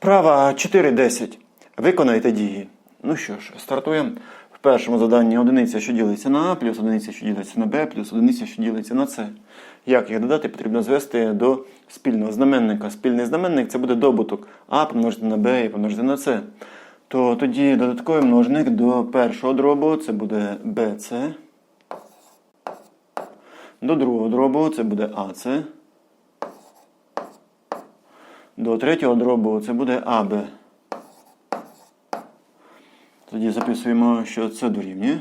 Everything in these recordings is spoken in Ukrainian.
Вправа 4.10. Виконайте дії. Ну що ж, стартуємо. В першому заданні одиниця, що ділиться на А, плюс одиниця, що ділиться на Б, плюс одиниця, що ділиться на С. Як їх додати, потрібно звести до спільного знаменника. Спільний знаменник це буде добуток А помножити на Б і помножити на С. То тоді додатковий множник до першого дробу це буде BC. До другого дробу це буде АС. До третього дробу це буде АБ. Тоді записуємо, що це дорівнює.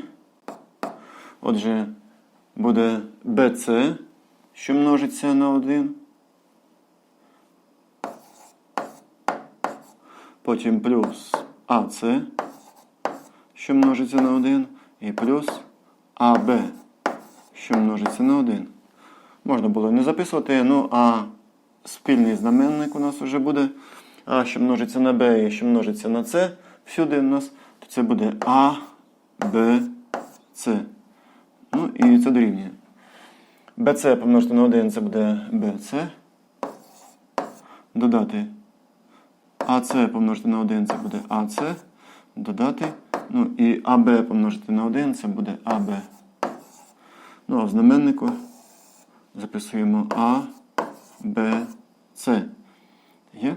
Отже, буде BC, що множиться на 1. Потім плюс АС, що множиться на 1. І плюс АБ, що множиться на 1. Можна було не записувати, ну а спільний знаменник у нас вже буде А, що множиться на Б і що множиться на С. Всюди у нас, то це буде А, Б, С. Ну і це дорівнює. БЦ помножити на 1 це буде БЦ. Додати АС помножити на 1 це буде АС. Додати. Ну і АБ помножити на 1 це буде АБ. Ну а в знаменнику записуємо А, Б, С. Є?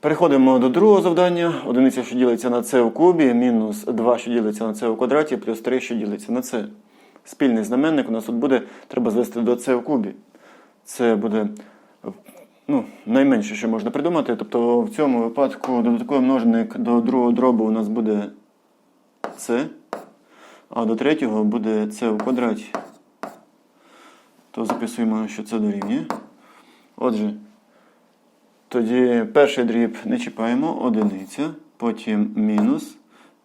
Переходимо до другого завдання. Одиниця, що ділиться на С у кубі, мінус 2, що ділиться на С у квадраті, плюс 3, що ділиться на С. Спільний знаменник у нас тут буде, треба звести до С у кубі. Це буде ну, найменше, що можна придумати. Тобто в цьому випадку додатковий множник до другого дробу у нас буде С, а до третього буде С у квадраті. То записуємо, що це дорівнює. Отже, тоді перший дріб не чіпаємо, одиниця, потім мінус.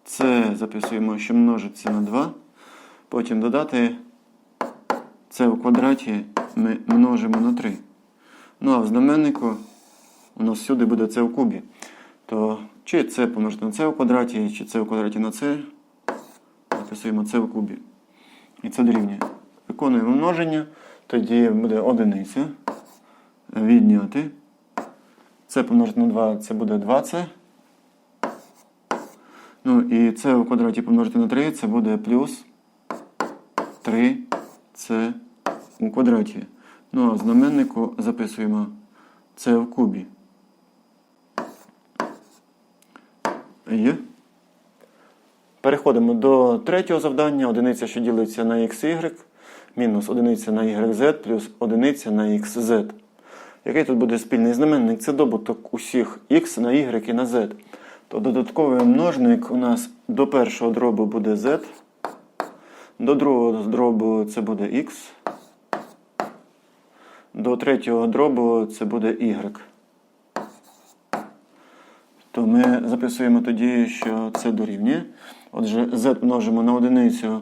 Це записуємо, що множиться на 2. Потім додати це у квадраті ми множимо на 3. Ну а в знаменнику у нас всюди буде це в кубі. То чи це помножити на це у квадраті, чи це у квадраті на це, записуємо це в кубі. І це дорівнює. Виконуємо множення, тоді буде одиниця. Відняти. Це помножити на 2, це буде 2c. Ну і це у квадраті помножити на 3, це буде плюс 3c у квадраті. Ну а знаменнику записуємо це в кубі. Є. Переходимо до третього завдання. Одиниця, що ділиться на xy, мінус одиниця на yz, плюс одиниця на xz. Який тут буде спільний знаменник? Це добуток усіх x на y і на z. То додатковий множник у нас до першого дробу буде z, до другого дробу це буде x, до третього дробу це буде y. То ми записуємо тоді, що це дорівнює. Отже, z множимо на одиницю.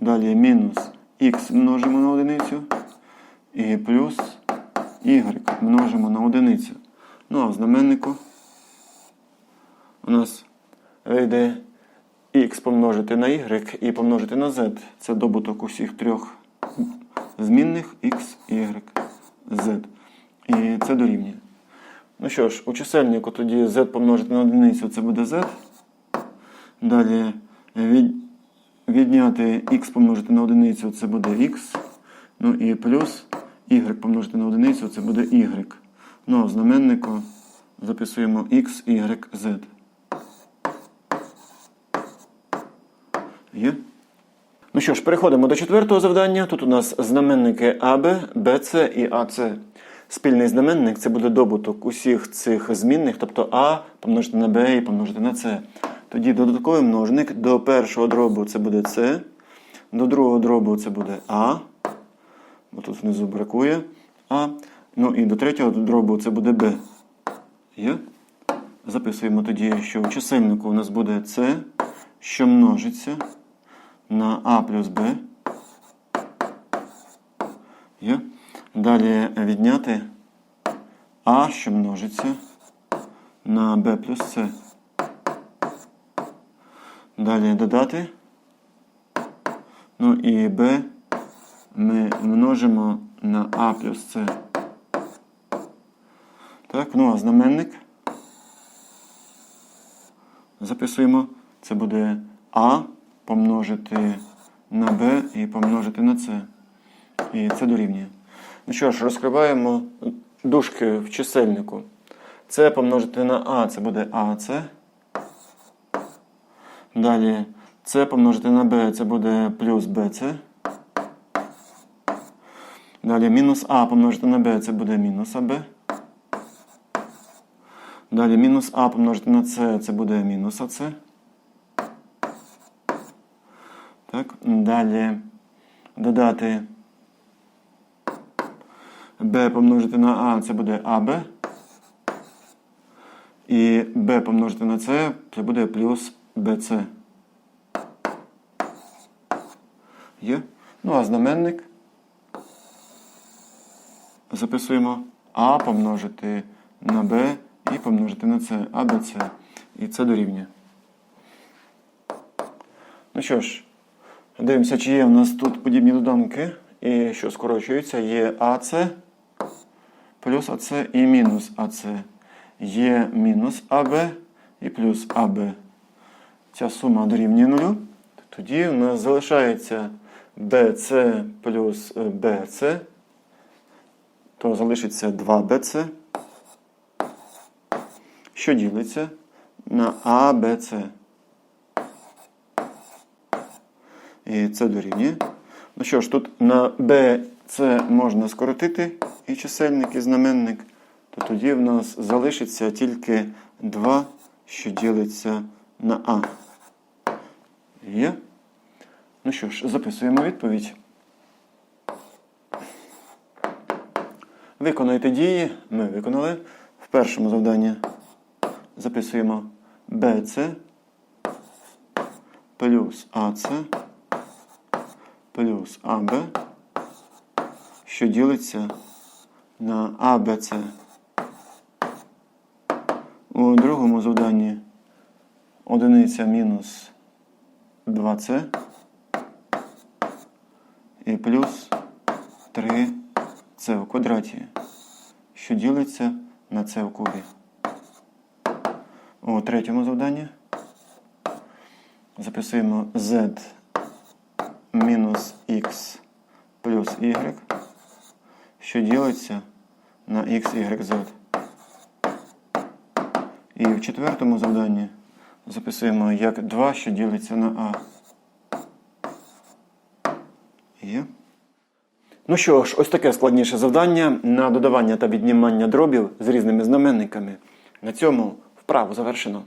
Далі мінус x множимо на одиницю. І плюс y множимо на одиницю. Ну а в знаменнику у нас вийде x помножити на y і помножити на z. Це добуток усіх трьох змінних x, y, z. І це дорівнює. Ну що ж, у чисельнику тоді z помножити на одиницю це буде z. Далі від, відняти x помножити на одиницю це буде x. Ну і плюс y помножити на одиницю це буде y. Ну а в знаменнику записуємо x, y, z. Є? Ну що ж, переходимо до четвертого завдання. Тут у нас знаменники АБ, БЦ і АЦ. Спільний знаменник це буде добуток усіх цих змінних, тобто А помножити на Б і помножити на С. Тоді додатковий множник до першого дробу це буде С, до другого дробу це буде А. Бо тут внизу бракує А. Ну і до третього дробу це буде Б. Є? Записуємо тоді, що в чисельнику у нас буде С, що множиться на А плюс Б. Є? Далі відняти А, що множиться на Б плюс С. Далі додати. Ну і Б ми множимо на А плюс С. Так, ну а знаменник. Записуємо. Це буде А помножити на Б і помножити на С. І це дорівнює. Ну що ж, розкриваємо дужки в чисельнику. Це помножити на А, це буде АЦ. Далі С помножити на Б, це буде плюс БЦ. Далі мінус А помножити на Б, це буде мінус АБ. Далі мінус А помножити на С, це буде мінус АЦ. Так, далі додати b помножити на А, це буде АБ. І b помножити на С, це буде плюс BC. Є? Ну, а знаменник записуємо А помножити на Б і помножити на С, АБЦ. І це дорівнює. Ну що ж, дивимося, чи є в нас тут подібні доданки. І що скорочується, є АЦ плюс АЦ і мінус АЦ. Є мінус АБ і плюс АБ. Ця сума дорівнює нулю. Тоді у нас залишається BC плюс BC. То залишиться 2BC, що ділиться на ABC. І це дорівнює. Ну що ж, тут на B це можна скоротити і чисельник, і знаменник, то тоді в нас залишиться тільки 2, що ділиться на А. Є? Ну що ж, записуємо відповідь. Виконайте дії. Ми виконали. В першому завданні записуємо BC плюс AC плюс АБ, що ділиться на АБЦ. У другому завданні одиниця мінус 2С і плюс 3С в квадраті, що ділиться на С в кубі. У третьому завданні записуємо Z мінус х плюс y, що ділиться на x, y, z. І в четвертому завданні записуємо як 2, що ділиться на а. Є. Ну що ж, ось таке складніше завдання на додавання та віднімання дробів з різними знаменниками. На цьому вправу завершено.